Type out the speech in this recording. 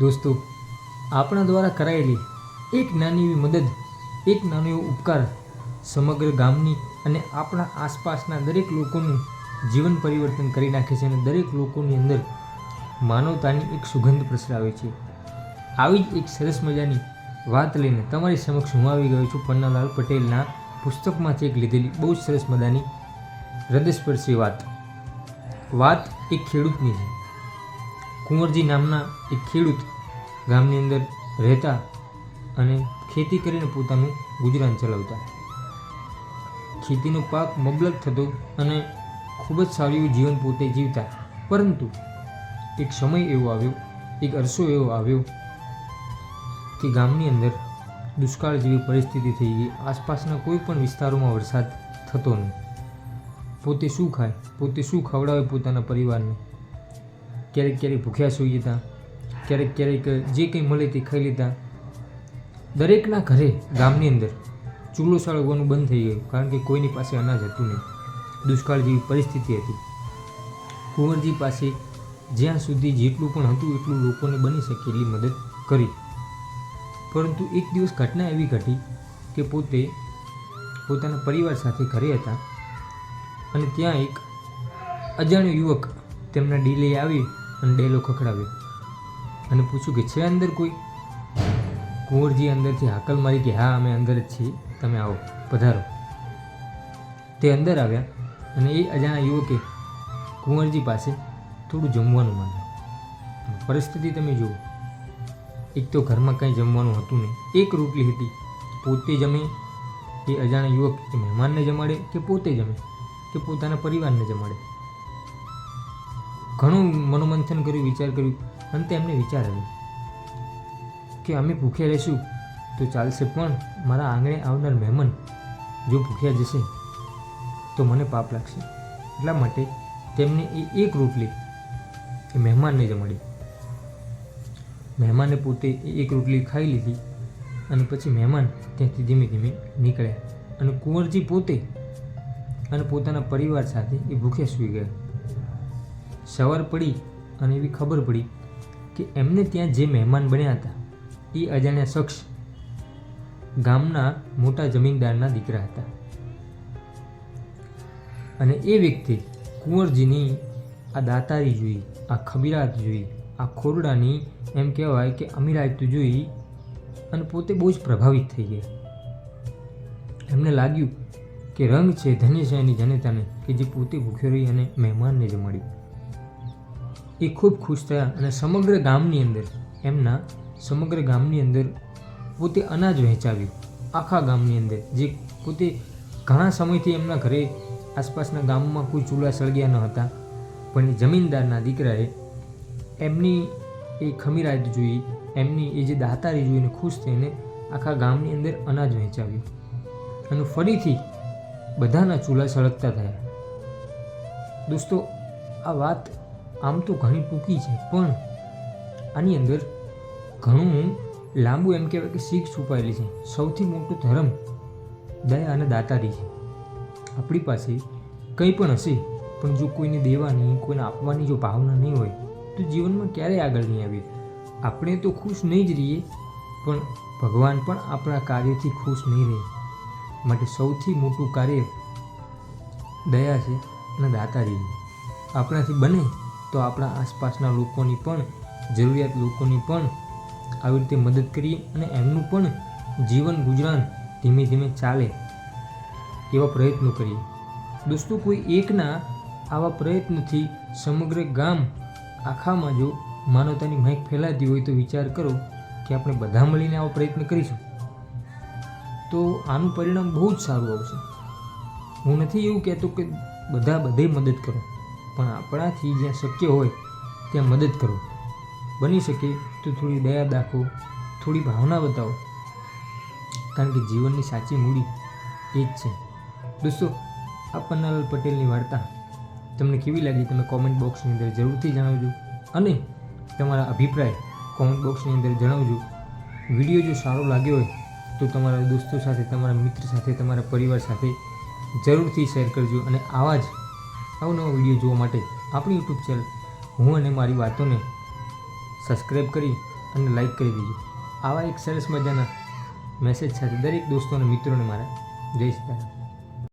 દોસ્તો, આપણા દ્વારા કરાયેલી એક નાની એવી મદદ, એક નાનો એવો ઉપકાર સમગ્ર ગામની અને આપણા આસપાસના દરેક લોકોનું જીવન પરિવર્તન કરી નાખે છે અને દરેક લોકોની અંદર માનવતાની એક સુગંધ પ્રસરાવે છે. આવી જ એક સરસ મજાની વાત લઈને તમારી સમક્ષ હું આવી ગયો છું પન્નાલાલ પટેલના પુસ્તકમાંથી એક લીધેલી બહુ જ સરસ મજાની હૃદયસ્પર્શી વાત. વાત એક ખેડૂતની છે. કુંવરજી નામના એક ખેડૂત ગામની અંદર રહેતા અને ખેતી કરીને પોતાનું ગુજરાન ચલાવતા. ખેતીનો પાક મબલક થતો અને ખૂબ જ સારું એવું જીવન પોતે જીવતા. પરંતુ એક સમય એવો આવ્યો, એક અરસો એવો આવ્યો કે ગામની અંદર દુષ્કાળ જેવી પરિસ્થિતિ થઈ ગઈ. આસપાસના કોઈ પણ વિસ્તારોમાં વરસાદ થતો નહીં. પોતે શું ખાય, પોતે શું ખવડાવે પોતાના પરિવારને? ક્યારેક ક્યારેક ભૂખ્યા સૂઈ જતા ક્યારેક ક્યારેક જે કંઈ મળે તે ખાઈ લેતા દરેકના ઘરે, ગામની અંદર, ચૂલો સળગવાનું બંધ થઈ ગયું, કારણ કે કોઈની પાસે અનાજ હતું નહીં. દુષ્કાળ જેવી પરિસ્થિતિ હતી. કુંવરજી પાસે જ્યાં સુધી જેટલું પણ હતું એટલું લોકોને બની શકે એટલી મદદ કરી. પરંતુ એક દિવસ ઘટના એવી ઘટી કે પોતે પોતાના પરિવાર સાથે ઘરે હતા અને ત્યાં એક અજાણ્યો યુવક તેમના ડીલે આવી અને ડેલો ખખડાવ્યો અને પૂછ્યું કે, છે અંદર કોઈ? કુંવરજી અંદરથી હાકલ મારી કે, હા, અમે અંદર જ છીએ. તમે આવો, પધારો. તે અંદર આવ્યા અને એ અજાણા યુવકે કુંવરજી પાસે થોડું જમવાનું માંગ્યું. પરિસ્થિતિ તમે જુઓ. એક તો ઘરમાં કંઈ જમવાનું હતું નહીં. એક રોટલી હતી. પોતે જમે. એ અજાણા યુવક મહેમાનને જમાડે કે પોતે જમે? કે પોતાના પરિવારને જમાડે? ઘણું મનોમંથન કર્યું, વિચાર કર્યું અંતે એમને વિચાર આવ્યો કે અમે ભૂખ્યા રહીશું, તો ચાલશે પણ મારા આંગણે આવનાર મહેમાન જો ભૂખ્યા જશે, તો મને પાપ લાગશે. એટલા માટે તેમને એ એક રોટલી એ મહેમાનને જમાડી મહેમાને પોતે એક રોટલી ખાઈ લીધી અને પછી મહેમાન ત્યાંથી ધીમે ધીમે નીકળ્યા. અને કુંવરજી પોતે અને પોતાના પરિવાર સાથે એ ભૂખ્યા સૂઈ ગયા. સવાર પડી અને એવી ખબર પડી કે એમને ત્યાં જે મહેમાન બન્યા હતા, એ અજાણ્યા શખ્સ ગામના મોટા જમીનદારના દીકરા હતા. અને એ વ્યક્તિ કુંવરજીની આ દાતારી જોઈ, આ ખબીરાત જોઈ, આ ખોરડાની એમ કહેવાય કે અમીરાત જોઈ અને પોતે બહુ જ પ્રભાવિત થઈ ગયા એમને લાગ્યું કે રંગ છે, ધન્ય છે એની જનતાને કે જે પોતે ભૂખ્યો રહી અને મહેમાનને જમાડ્યું એ ખૂબ ખુશ થયા અને સમગ્ર ગામની અંદર, એમના સમગ્ર ગામની અંદર પોતે અનાજ વહેંચાવ્યું. આખા ગામની અંદર, જે પોતે ઘણા સમયથી એમના ઘરે આસપાસના ગામમાં કોઈ ચૂલા સળગ્યા ન હતા, પણ એ જમીનદારના દીકરાએ એમની એ ખમીરાત જોઈ, એમની એ જે દાતારી જોઈને ખુશ થઈને આખા ગામની અંદર અનાજ વહેંચાવ્યું. અને ફરીથી બધાના ચૂલા સળગતા થયા. દોસ્તો, આ વાત આમ તો ઘણી ટૂંકી છે, પણ આની અંદર ઘણું લાંબુ એમ કહેવાય કે શીખ છુપાયેલી છે. સૌથી મોટું ધર્મ દયા અને દાતારી છે. આપણી પાસે કંઈ પણ હશે, પણ જો કોઈને દેવાની, કોઈને આપવાની જો ભાવના નહીં હોય, તો જીવનમાં ક્યારેય આગળ નહીં આવીએ. આપણે તો ખુશ નહીં જ રહીએ, પણ ભગવાન પણ આપણા કાર્યથી ખુશ નહીં રહે. માટે સૌથી મોટું કાર્ય દયા છે અને દાતારી આપણાથી બને તો આપણા આસપાસના લોકોની પણ, જરૂરિયાત લોકોની પણ આવી રીતે મદદ કરીએ અને એમનું પણ જીવન ગુજરાન ધીમે ધીમે ચાલે એવા પ્રયત્નો કરીએ. દોસ્તો, કોઈ એકના આવા પ્રયત્નથી સમગ્ર ગામ આખામાં જો માનવતાની મહેક ફેલાતી હોય તો વિચાર કરો કે આપણે બધા મળીને આવો પ્રયત્ન કરીશું. તો આનું પરિણામ બહુ જ સારું આવશે. હું નથી એવું કહેતો કે બધા બધે મદદ કરો. પણ આપણાથી જ્યાં શક્ય હોય, ત્યાં મદદ કરો. બની શકે તો થોડી દયા દાખવો, થોડી ભાવના બતાવો. કારણ કે જીવનની સાચી મૂડી એ જ છે. દોસ્તો, આ પન્નાલાલ પટેલની વાર્તા તમને કેવી લાગી તમે કોમેન્ટ બોક્સની અંદર જરૂરથી જણાવજો. અને તમારા અભિપ્રાય કોમેન્ટ બોક્સની અંદર જણાવજો. વીડિયો જો સારો લાગ્યો હોય, તો તમારા દોસ્તો સાથે, તમારા મિત્ર સાથે, તમારા પરિવાર સાથે જરૂરથી શેર કરજો. અને આવા જ અવનવા વીડિયો જોવા માટે આપણી યુટ્યુબ ચેનલ હું અને મારી વાતોને સબસ્ક્રાઈબ કરી અને લાઈક કરી દેજો. આવા એક સરસ મજાના મેસેજ સાથે દરેક દોસ્તો અને મિત્રોને મારા જય સીતારામ